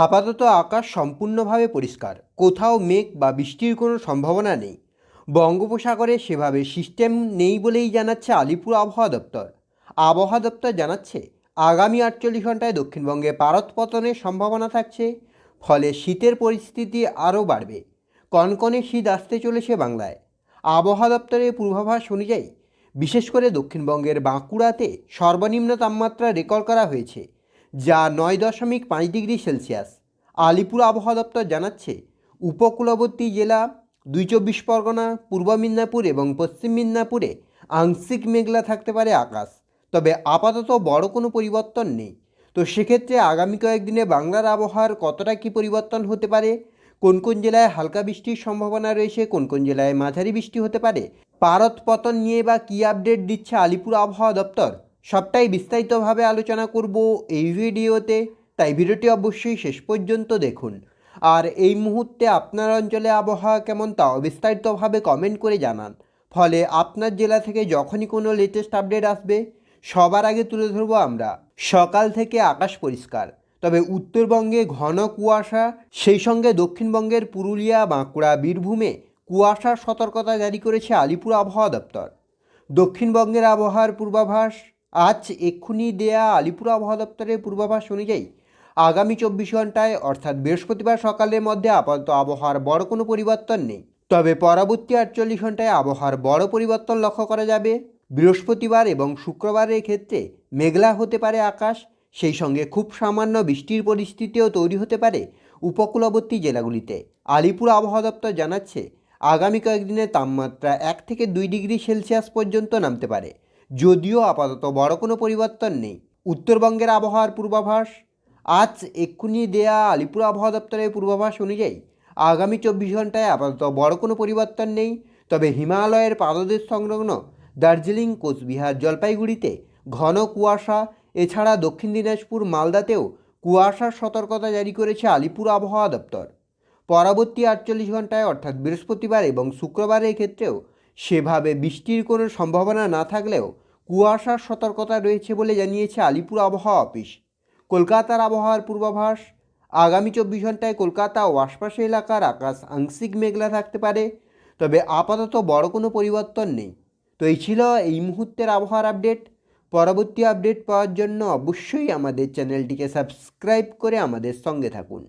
আপাতত আকাশ সম্পূর্ণভাবে পরিষ্কার। কোথাও মেঘ বা বৃষ্টির কোনো সম্ভাবনা নেই। বঙ্গোপসাগরে সেভাবে সিস্টেম নেই বলেই জানাচ্ছে আলিপুর আবহাওয়া দপ্তর। আবহাওয়া দপ্তর জানাচ্ছে, আগামী আটচল্লিশ ঘন্টায় দক্ষিণবঙ্গে পারদ পতনের সম্ভাবনা থাকছে, ফলে শীতের পরিস্থিতি আরও বাড়বে। কনকনে শীত আসতে চলেছে বাংলায়। আবহাওয়া দপ্তরের পূর্বাভাস অনুযায়ী, বিশেষ করে দক্ষিণবঙ্গের বাঁকুড়াতে সর্বনিম্ন তাপমাত্রা রেকর্ড করা হয়েছে। যা নয় দশমিক পাঁচ ডিগ্রি সেলসিয়াস। আলিপুর আবহাওয়া দপ্তর জানাচ্ছে, উপকূলবর্তী জেলা দুই চব্বিশ পরগনা, পূর্ব মিদনাপুর এবং পশ্চিম মিদনাপুরে আংশিক মেঘলা থাকতে পারে আকাশ, তবে আপাতত বড় কোনো পরিবর্তন নেই। তো সেক্ষেত্রে আগামী কয়েকদিনে বাংলার আবহাওয়ার কতটা কী পরিবর্তন হতে পারে, কোন কোন জেলায় হালকা বৃষ্টির সম্ভাবনা রয়েছে, কোন কোন জেলায় মাঝারি বৃষ্টি হতে পারে পারদ পতন নিয়ে বা কী আপডেট দিচ্ছে আলিপুর আবহাওয়া দপ্তর? সবটাই বিস্তারিতভাবে আলোচনা করব এই ভিডিওতে, তাই ভিডিওটি অবশ্যই শেষ পর্যন্ত দেখুন। আর এই মুহূর্তে আপনার অঞ্চলে আবহাওয়া কেমন তাও বিস্তারিতভাবে কমেন্ট করে জানান। ফলে আপনার জেলা থেকে যখনই কোনো লেটেস্ট আপডেট আসবে, সবার আগে তুলে ধরবো আমরা। সকাল থেকে আকাশ পরিষ্কার, তবে উত্তরবঙ্গে ঘন কুয়াশা, সেই সঙ্গে দক্ষিণবঙ্গের পুরুলিয়া, বাঁকুড়া, বীরভূমে কুয়াশার সতর্কতা জারি করেছে আলিপুর আবহাওয়া দপ্তর। দক্ষিণবঙ্গের আবহাওয়ার পূর্বাভাস আজ এক্ষুনি দেয়া আলিপুর আবহাওয়া দপ্তরের পূর্বাভাস অনুযায়ী আগামী চব্বিশ ঘন্টায় অর্থাৎ বৃহস্পতিবার সকালের মধ্যে আপাতত আবহাওয়ার বড় কোনো পরিবর্তন নেই। তবে পরবর্তী আটচল্লিশ ঘন্টায় আবহাওয়ার বড় পরিবর্তন লক্ষ্য করা যাবে। বৃহস্পতিবার এবং শুক্রবারের ক্ষেত্রে মেঘলা হতে পারে আকাশ, সেই সঙ্গে খুব সামান্য বৃষ্টির পরিস্থিতিও তৈরি হতে পারে উপকূলবর্তী জেলাগুলিতে। আলিপুর আবহাওয়া দপ্তর জানাচ্ছে, আগামী কয়েকদিনে তাপমাত্রা এক থেকে দুই ডিগ্রি সেলসিয়াস পর্যন্ত নামতে পারে। যদিও আপাতত বড় কোনো পরিবর্তন নেই। উত্তরবঙ্গের আবহাওয়ার পূর্বাভাস? আজ এক্ষুনি দেয়া আলিপুর আবহাওয়া দপ্তরের পূর্বাভাস অনুযায়ী আগামী চব্বিশ ঘন্টায় আপাতত বড় কোনো পরিবর্তন নেই। তবে হিমালয়ের পাদদেশ সংলগ্ন দার্জিলিং, কোচবিহার, জলপাইগুড়িতে ঘন কুয়াশা। এছাড়া দক্ষিণ দিনাজপুর, মালদাতেও কুয়াশার সতর্কতা জারি করেছে আলিপুর আবহাওয়া দপ্তর। পরবর্তী আটচল্লিশ ঘন্টায় অর্থাৎ বৃহস্পতিবার এবং শুক্রবারের ক্ষেত্রেও সেভাবে বৃষ্টির কোনো সম্ভাবনা না থাকলেও কুয়াশার সতর্কতা রয়েছে বলে জানিয়েছে আলিপুর আবহাওয়া অফিস। কলকাতার আবহাওয়ার পূর্বাভাস, আগামী চব্বিশ ঘন্টায় কলকাতা ও আশপাশের এলাকার আকাশ আংশিক মেঘলা থাকতে পারে, তবে আপাতত বড় কোনো পরিবর্তন নেই। তো এই ছিল এই মুহূর্তের আবহাওয়ার আপডেট। পরবর্তী আপডেট পাওয়ার জন্য অবশ্যই আমাদের চ্যানেলটিকে সাবস্ক্রাইব করে আমাদের সঙ্গে থাকুন।